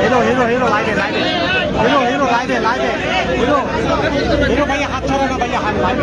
Hero hero hero লাইভে লাইভে hero hero লাইভে লাইভে হিরো হিরো ভাইয়া হাত ছাড়ো না, ভাইয়া হাত লাইভে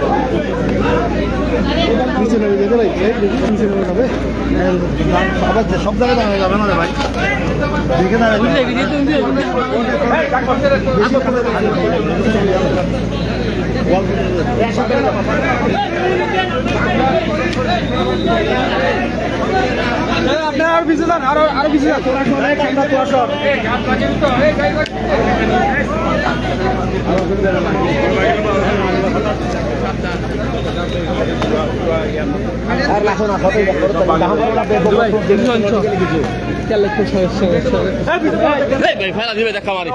নিচে নেমে যেতে ভাই নিচে নেমে যাবে আবার সব জায়গায় দাঁড়ানো যাবে না ভাই দেখে আপনার আরও আরও আর লাখো না কতই ভাই ফেলা দিবে দেখা মারি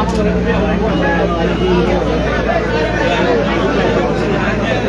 আপনারা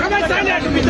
সবাই সাইলেন্ট এই সব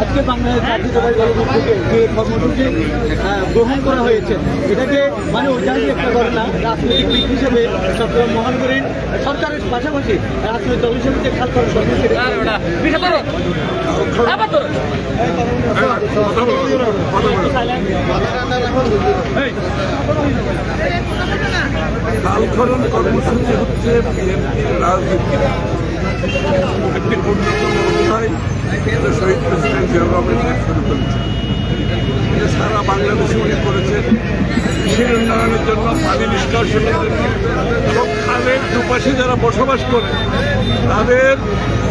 আজকে বাংলাদেশ দল থেকে যে কর্মসূচি গ্রহণ করা হয়েছে এটাকে মানে ঐতিহাসিক একটা ঘটনা রাজনৈতিক দিক হিসেবে চট্টগ্রাম মহানগরীর সরকারের পাশাপাশি রাজনৈতিক দল হিসেবে যে খাল খরচ কালখনন কর্মসূচি হচ্ছে বিএনপির রাজনীতি। একটি অন্যতম অধ্যায় শহীদ প্রেসিডেন্ট রহমান শুরু করেছেন এটা সারা বাংলাদেশে উনি করেছেন। কৃষির উন্নয়নের জন্য পানি নিষ্কাশনের জন্য। এবং খালের দুপাশে যারা বসবাস করে, তাদের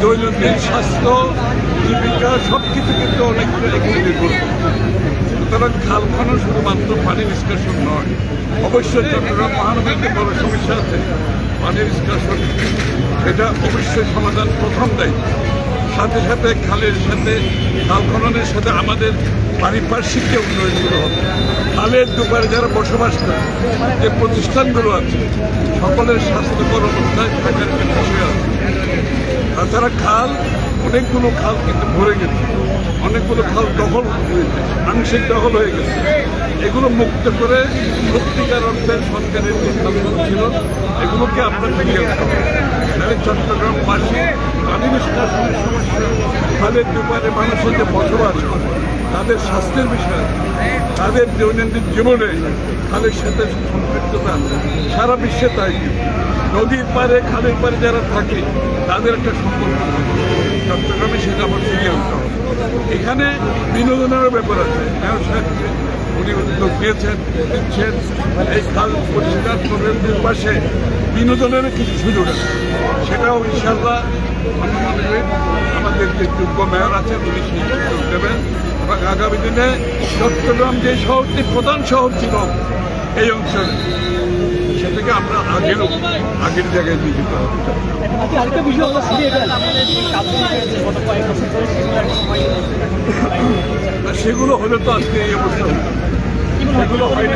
দৈনন্দিন স্বাস্থ্য, জীবিকা সব কিছু কিন্তু অনেকটা এখানে নির্ভর। সুতরাং খাল খনন শুধুমাত্র পানি নিষ্কাশন নয়, অবশ্যই চট্টগ্রাম মহানগরীতে বড় সমস্যা আছে? পানি নিষ্কাশন, এটা অবশ্যই সমাধান প্রথম দায়িত্ব। সাথে সাথে খালের সাথে, খাল খননের সাথে আমাদের পারিপার্শ্বিক যে উন্নয়নগুলো হবে। খালের দুপারে যারা বসবাস করে, যে প্রতিষ্ঠানগুলো আছে, সকলের স্বাস্থ্যকর অবস্থায় থাকার একটা বিষয় আছে। তাছাড়া খাল, অনেকগুলো খাল কিন্তু ভরে গেছে। অনেকগুলো খাল দখল আংশিক দখল হয়ে গেছে। এগুলো মুক্ত করে সত্যিকার অর্থে সরকারের যে ছিল, এগুলোকে আপনার হবে তাহলে চট্টগ্রামবাসী পানি সমস্যা। খালের দুপারে মানুষের যে বসবাস করে। তাদের স্বাস্থ্যের বিষয়ে, তাদের দৈনন্দিন জীবনে খালের সাথে সম্পৃক্ততা সারা বিশ্বে তাই। নদীর পারে খালের পারে যারা থাকে, তাদের একটা সম্পর্ক চট্টগ্রামে সেটা আমার ফিরিয়ে আনতে এখানে বিনোদনেরও ব্যাপার আছে। মেয়র সাহেব উনি উদ্যোগ নিয়েছেন, দিচ্ছেন। এই খাল পরিষ্কার প্রবলেমদের পাশে বিনোদনেরও কিছু সুযোগ আছে। সেটাও ইনশাল্লাহ আমি মনে করি আমাদের যে যোগ্য মেয়র আছে উনি সেই সুযোগ দেবেন। এবং আগামী দিনে চট্টগ্রাম যে শহরটি প্রধান শহর ছিল এই অঞ্চলে সেটাকে আমরা আগের আগের জায়গায় নিয়ে যেতে হবে। আচ্ছা আরেকটা বিষয় হলো সেগুলো হলে তো আজকে এই অবস্থা না। হয়নি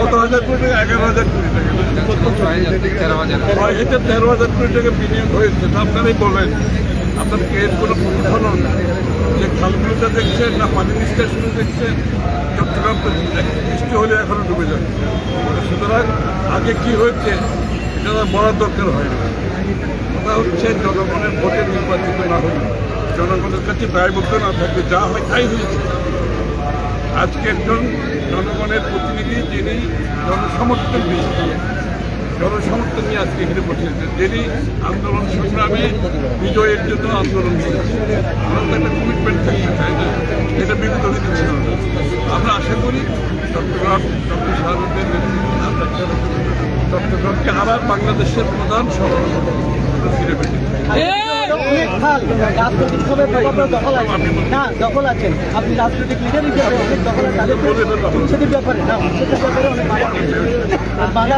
কত হাজার কোটি এগারো হাজার কোটি টাকা। হয় এটা তেরো হাজার কোটি টাকা বিনিয়োগ হয়েছে আপনারাই বলেন। আপনার এর কোনো প্রতিফলন? যে খালগুলোটা দেখছেন না পানি নিষ্কাশনে দেখছেন, চট্টগ্রাম হলে এখনও ডুবে যাবে। সুতরাং আগে কি হয়েছে, এটা বলার দরকার হয় না। কথা হচ্ছে, জনগণের ভোটে নির্বাচিত না হলে জনগণের কাছে দায়বদ্ধ না থাকবে যা হয় তাই হয়েছে আজকে একজন জনগণের প্রতিনিধি যিনি জনসমর্থন জনসমর্থন নিয়ে আজকে এখানে বসেছেন, যিনি আন্দোলন সংগ্রামে বিজয়ের জন্য আন্দোলন করেছেন। একটা কমিটমেন্ট থাকতে চাই না? এটা বিগত দিনে ছিল না। আমরা আশা করি চট্টগ্রাম ডক্টর আমরা চট্টগ্রামকে আবার বাংলাদেশের প্রধান শহর ফিরে পেতে। অনেক খাল। প্রভাব দখল আছে। না দখল আছে। আপনি রাজনৈতিক লিডার হিসেবে অনেক দখল আছে। তাদের উচ্ছেদের ব্যাপারে না উচ্ছেদের ব্যাপারে অনেক বাধা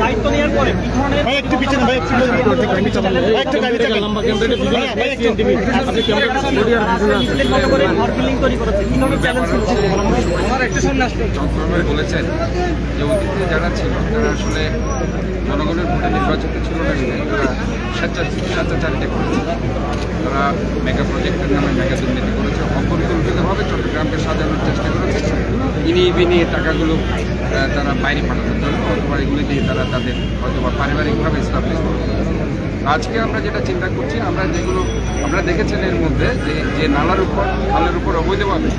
দায়িত্ব নেওয়ার পরে কি ধরনের একটু পিছনে ভাই একটু একটু বলেছেন যে অতীতে যারা ছিল তারা আসলে জনগণের ভোটে নির্বাচিত ছিল না। তারা স্বেচ্ছা স্বেচ্ছাচারিতা করেছে। তারা মেগা প্রজেক্টের নামে মেগা দুর্নীতি করেছে। অপরিকল্পিতভাবে চট্টগ্রামকে সাজানোর চেষ্টা করেছে। ইনি বিনিয়ে টাকাগুলো তারা বাইরে পাঠানোর জন্য অথবা এগুলি দিয়ে তারা তাদের হয়তো বা পারিবারিকভাবে এস্টাবলিশ করবে আজকে আমরা যেটা চিন্তা করছি, আমরা যেগুলো, আমরা দেখেছেন এর মধ্যে যে যে নালার উপর, খালের উপর অবৈধভাবে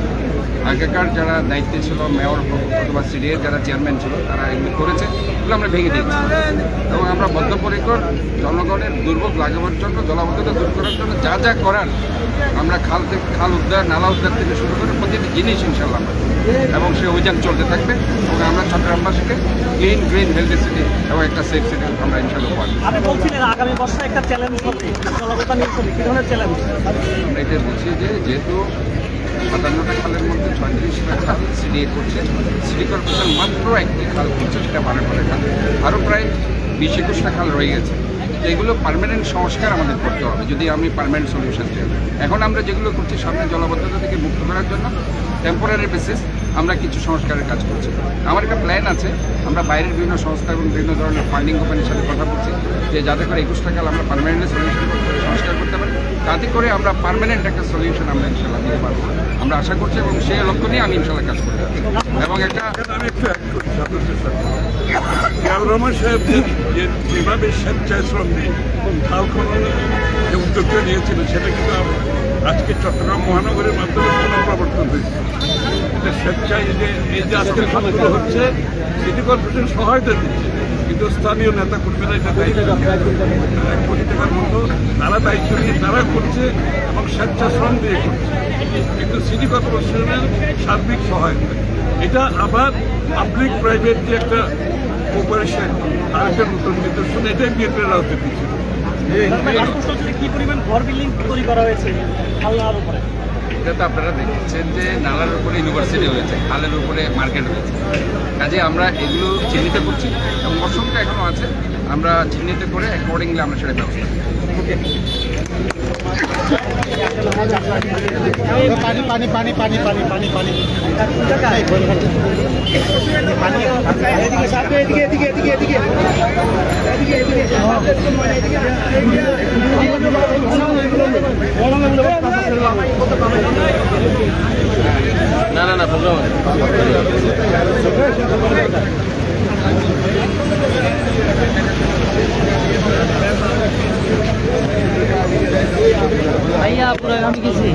আগেকার যারা দায়িত্বে ছিল মেয়র অথবা সিডিএর যারা চেয়ারম্যান ছিল তারা এগুলো করেছে এগুলো আমরা ভেঙে দিয়েছি। এবং আমরা বদ্ধপরিকর জনগণের দুর্ভোগ লাগাবার জন্য জলাবদ্ধতা দূর করার জন্য যা যা করার আমরা খাল থেকে খাল উদ্ধার নালা উদ্ধার থেকে শুরু করে প্রতিটি জিনিস ইনশাল্লাহ এবং সেই অভিযান চলতে থাকবে এবং আমরা চট্টগ্রামবাসীকে ক্লিন গ্রিন হেলদি সিটি এবং একটা সেফ সিটি আমরা ইনশাল্লাহ পাবো আপনি বলছিলেন আগামী বর্ষে একটা চ্যালেঞ্জ হবে। জলবতা নিয়ন্ত্রণ কি ধরনের চ্যালেঞ্জ আমরা এটা বলছি যে যেহেতু সাতান্নটা খালের মধ্যে ছয়ত্রিশটা খাল সিডিএ করছে। সিটি কর্পোরেশন মাত্র একটি খাল করছে সেটা বারাপাড়া খাল। আরও প্রায় বিশ একুশটা খাল রয়ে গেছে। এগুলো পারমানেন্ট সংস্কার আমাদের করতে হবে, যদি আমি পারমানেন্ট সলিউশন চাই এখন আমরা যেগুলো করছি সামনে জলবদ্ধতা থেকে মুক্ত করার জন্য টেম্পোরারি বেসিস আমরা কিছু সংস্কারের কাজ করছি। আমার একটা প্ল্যান আছে, আমরা বাইরের বিভিন্ন সংস্থা এবং বিভিন্ন ধরনের ফান্ডিং কোম্পানির সাথে কথা বলছি, যে যাতে করে একুশ টাকা আমরা পার্মানেন্টলি সলিউশন সংস্কার করতে পারি। তাতে করে আমরা পার্মানেন্ট একটা সলিউশন আমরা ইনশাল্লাহ দিতে পারব। আমরা আশা করছি এবং সেই লক্ষ্য নিয়ে আমি ইনশাল্লাহ কাজ পারি এবং একটা করি যেভাবে স্বেচ্ছায় যে উদ্যোগটা নিয়েছিলেন সেটা কিন্তু আজকে চট্টগ্রাম মহানগরের মাধ্যমে পুনঃপ্রবর্তন হয়েছে। এটা স্বেচ্ছায় যে এই যে আজকের খালগুলো হচ্ছে, সিটি কর্পোরেশন সহায়তা দিচ্ছে, কিন্তু স্থানীয় নেতা কর্মীরা এটা দায়িত্ব এক কোটি টাকার মতো তারা দায়িত্ব নিয়ে তারা করছে এবং স্বেচ্ছাশ্রম দিয়ে করছে। কিন্তু সিটি কর্পোরেশনের সার্বিক সহায়তা। এটা আবার পাবলিক প্রাইভেট যে একটা কোপারেশন আর একটা নতুন নিদর্শন এটাই বিএনপির রাজনীতি ছিল। এটা তো আপনারা দেখছেন যে নালার উপরে ইউনিভার্সিটি হয়েছে, খালের উপরে মার্কেট হয়েছে কাজে আমরা এগুলো চিহ্নিত করছি এবং অসংখ্য এখনও আছে, আমরা চিহ্নিত করে অ্যাকর্ডিংলি আমরা সেটা ব্যবস্থা। পানি পানি পানি পানি পানি পানি। পানি না না না প্রবলেম ভাইয়া পুরো আমি গেছি।